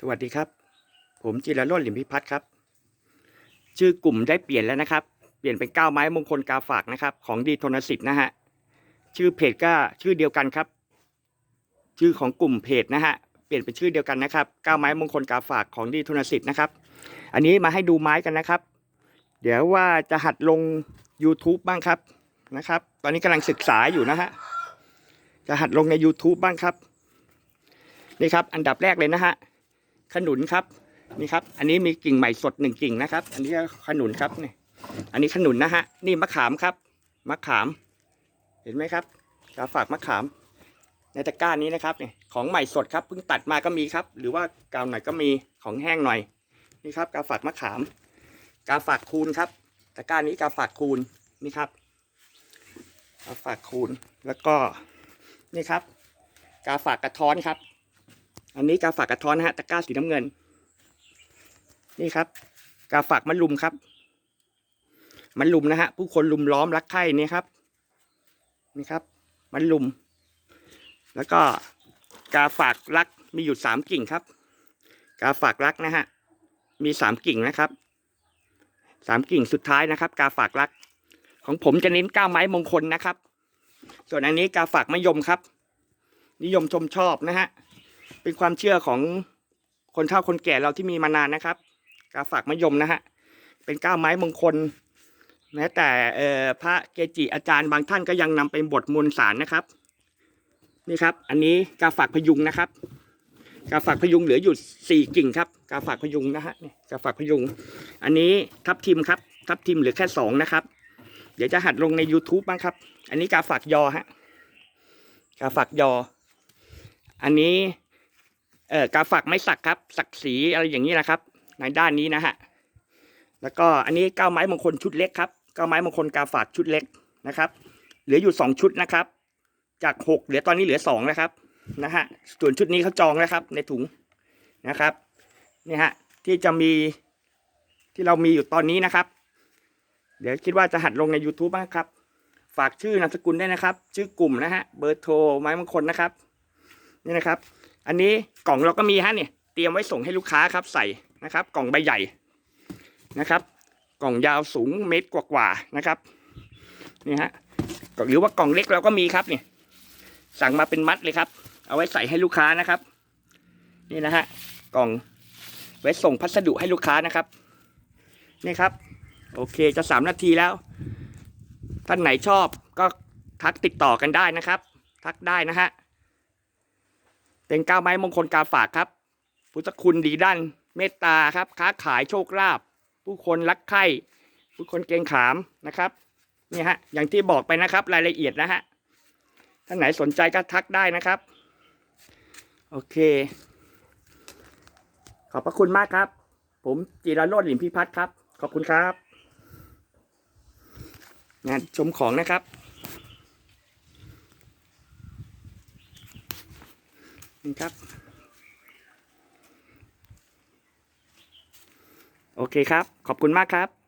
สวัสดีครับ ผมจิรโรจน์หลิมพิพัฒน์ครับ ชื่อกลุ่มได้เปลี่ยนแล้วนะครับ เปลี่ยนเป็นก้าวไม้มงคลกาฝากนะครับ ของดีทนสิทธิ์นะฮะ ชื่อเพจก็ชื่อเดียวกันครับ ชื่อของกลุ่มเพจนะฮะ เปลี่ยนเป็นชื่อเดียวกันนะครับ ก้าวไม้มงคลกาฝากของดีทนสิทธิ์นะครับ อันนี้มาให้ดูไม้กันนะครับ เดี๋ยวว่าจะหัดลง YouTube บ้างครับนะครับ ตอนนี้กำลังศึกษาอยู่นะฮะ จะหัดลงใน YouTube บ้างครับ นี่ครับ อันดับแรกเลยนะฮะ ขนุนครับนี่ครับ อันนี้มีกิ่งใหม่สดหนึ่งกิ่งนะครับ อันนี้ขนุนครับนี่อันนี้ขนุนนะฮะนี่มะขามครับมะขาม เห็นไหมครับกาฝากมะขาม ในตะกร้านี้นะครับนี่ของใหม่สดครับเพิ่งตัดมาก็มีครับ หรือว่ากาวหน่อยก็มีของแห้งหน่อยนี่ครับกาฝากมะขาม กาฝากคูณครับ ตะกร้านี้กาฝากคูณนี่ครับกาฝากคูณแล้วก็นี่ครับ กาฝากกระท้อนครับ อันนี้กาฝากกระท้อนนะฮะตะกร้าสีน้ำเงิน นี่ครับ กาฝากมะลุมครับมะลุมนะฮะผู้คนลุมล้อมรักใคร่นี่ครับ นี่ครับมะลุม แล้วก็กาฝากรักมีอยู่สามกิ่งครับ กาฝากรักนะฮะมีสามกิ่งนะครับสามกิ่งสุดท้ายนะครับ กาฝากรัก ของผมจะเน้นก้าวไม้มงคลนะครับ ส่วนอันนี้กาฝากมะยมครับ นิยมชมชอบนะฮะ เป็นความเชื่อของคนเฒ่าคนแก่เราที่มีมานานนะครับกาฝากมะยมนะฮะเป็นก้าวไม้มงคล แม้แต่พระเกจิอาจารย์บางท่านก็ยังนำไปบทมวลสารนะครับ นี่ครับ อันนี้กาฝากพยุงนะครับกาฝากพยุงเหลืออยู่สี่กิ่งครับกาฝากพยุงนะฮะนี่กาฝากพยุง อันนี้ทับทิมครับ ทับทิมเหลือแค่สองนะครับ เดี๋ยวจะหัดลงใน YouTube บ้างครับ อันนี้กาฝากยอฮะกาฝากยอ อันนี้ เอ่อกาฝากไม้สักครับ สักสีอะไรอย่างนี้นะครับ ในด้านนี้นะฮะแล้วก็อันนี้ก้าไม้มงคลชุดเล็กครับก้าไม้มงคลกาฝากชุดเล็กนะครับ เหลืออยู่สองชุดนะครับ จากหกเหลือตอนนี้เหลือสองนะครับนะฮะส่วนชุดนี้เขาจองแล้วครับ ในถุงนะครับนี่ฮะที่จะมีที่เรามีอยู่ตอนนี้นะครับ เดี๋ยวคิดว่าจะหัดลงใน YouTube บ้างครับ ฝากชื่อนามสกุลได้นะครับ ชื่อกลุ่มนะฮะเบอร์โทรไม้มงคลนะครับ นี่นะครับ อันนี้กล่องเราก็มีฮะเนี่ยเตรียมไว้ส่งให้ลูกค้าครับใส่นะครับ กล่องใบใหญ่นะครับ กล่องยาวสูงเมตรกว่าๆนะครับนี่ฮะหรือว่ากล่องเล็กเราก็มีครับเนี่ยสั่งมาเป็นมัดเลยครับ เอาไว้ใส่ให้ลูกค้านะครับ นี่นะฮะกล่องไว้ส่งพัสดุให้ลูกค้านะครับนี่ครับ โอเคจะสามนาทีแล้ว ท่านไหนชอบก็ทักติดต่อกันได้นะครับ ทักได้นะฮะ เป็นก้าวไม้มงคลกาฝากครับ พุทธคุณดีด้านเมตตาครับ ค้าขายโชคลาภผู้คนรักใคร่ผู้คนเกรงขามนะครับนี่ฮะอย่างที่บอกไปนะครับ รายละเอียดนะฮะท่านไหนสนใจก็ทักได้นะครับ โอเค ขอบพระคุณมากครับ ผมจิรโรจน์หลิมพิพัฒน์ครับ ขอบคุณครับงานชมของนะครับ นี่ครับ โอเคครับ ขอบคุณมากครับ